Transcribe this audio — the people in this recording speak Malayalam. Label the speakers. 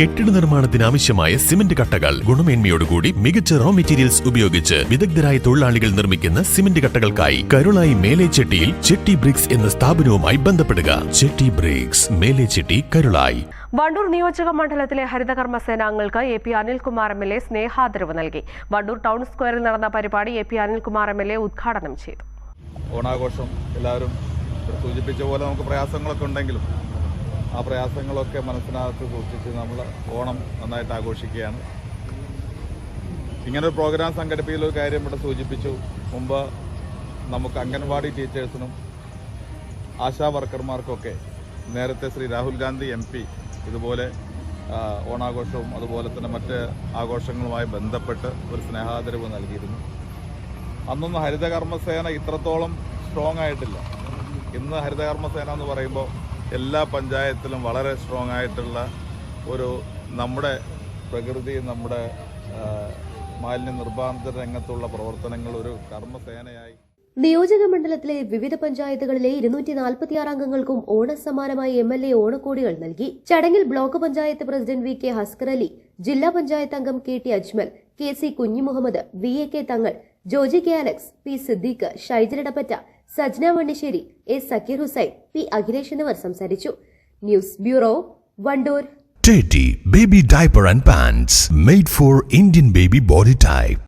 Speaker 1: കെട്ടിട നിർമ്മാണത്തിന് ആവശ്യമായ സിമന്റ് കട്ടകൾ. ഗുണമേന്മയോടുകൂടി മികച്ച റോ മെറ്റീരിയൽസ് ഉപയോഗിച്ച് വിദഗ്ധരായ തൊഴിലാളികൾ നിർമ്മിക്കുന്ന സിമന്റ് കട്ടകൾക്കായി കരുളായി മേലേച്ചെട്ടിയിൽ ചെട്ടി ബ്രിക്സ് എന്ന സ്ഥാപനവുമായി ബന്ധപ്പെടുക. ചെട്ടി ബ്രിക്സ് മേലേച്ചെട്ടി കരുളായി.
Speaker 2: വണ്ടൂർ നിയോജക മണ്ഡലത്തിലെ ഹരിതകർമ്മ സേനാംഗങ്ങൾക്ക് A P Anilkumar M L A സ്നേഹാദരവ് നൽകി. വണ്ടൂർ ടൗൺ സ്ക്വയറിൽ നടന്ന പരിപാടി A P Anilkumar M L A ഉദ്ഘാടനം ചെയ്തു.
Speaker 3: ഓണാഘോഷം എല്ലാവരും സൂചിപ്പിച്ച പോലെ നമുക്ക് പ്രയാസങ്ങളൊക്കെ ഉണ്ടെങ്കിലും ആ പ്രയാസങ്ങളൊക്കെ മനസ്സിനകത്ത് സൂക്ഷിച്ച് നമ്മൾ ഓണം നന്നായിട്ട് ആഘോഷിക്കുകയാണ്. ഇങ്ങനൊരു പ്രോഗ്രാം സംഘടിപ്പിക്കുന്ന കാര്യം ഇവിടെ സൂചിപ്പിച്ചു. മുമ്പ് നമുക്ക് അംഗൻവാടി ടീച്ചേഴ്സിനും ആശാ വർക്കർമാർക്കൊക്കെ നേരത്തെ ശ്രീ രാഹുൽ ഗാന്ധി എം പി ഇതുപോലെ ഓണാഘോഷവും അതുപോലെ തന്നെ മറ്റ് ആഘോഷങ്ങളുമായി ബന്ധപ്പെട്ട് ഒരു സ്നേഹാദരവ് നൽകിയിരുന്നു. അന്നൊന്നും ഹരിതകർമ്മസേന ഇത്രത്തോളം സ്ട്രോങ് ആയിട്ടില്ല. ഇന്ന് ഹരിതകർമ്മസേന എന്ന് പറയുമ്പോൾ എല്ലാ പഞ്ചായത്തിലും വളരെ സ്ട്രോങ് ആയിട്ടുള്ള ഒരു നമ്മുടെ പ്രകൃതി നമ്മുടെ മാലിന്യ നിർമ്മാർജന രംഗത്തുള്ള പ്രവർത്തനങ്ങൾ ഒരു കർമ്മസേനയായി.
Speaker 4: നിയോജക മണ്ഡലത്തിലെ വിവിധ പഞ്ചായത്തുകളിലെ ഇരുന്നൂറ്റി നാൽപ്പത്തിയാറ് അംഗങ്ങൾക്കും ഓണസമ്മാനമായി എം എൽ എ ഓണക്കോടികൾ നൽകി. ചടങ്ങിൽ block panchayat president V K Haskar Ali ജില്ലാ പഞ്ചായത്ത് അംഗം K T Ajmal K C Kunhimuhammed V A K Thangal Joji K Alex P Siddique Shaijal Edappatta Sajna Vannisseri A Sakkeer Hussain P Akhilesh എന്നിവർ സംസാരിച്ചു news bureau Wandoor
Speaker 1: Teddy Baby Diaper and Pants made for Indian baby body type.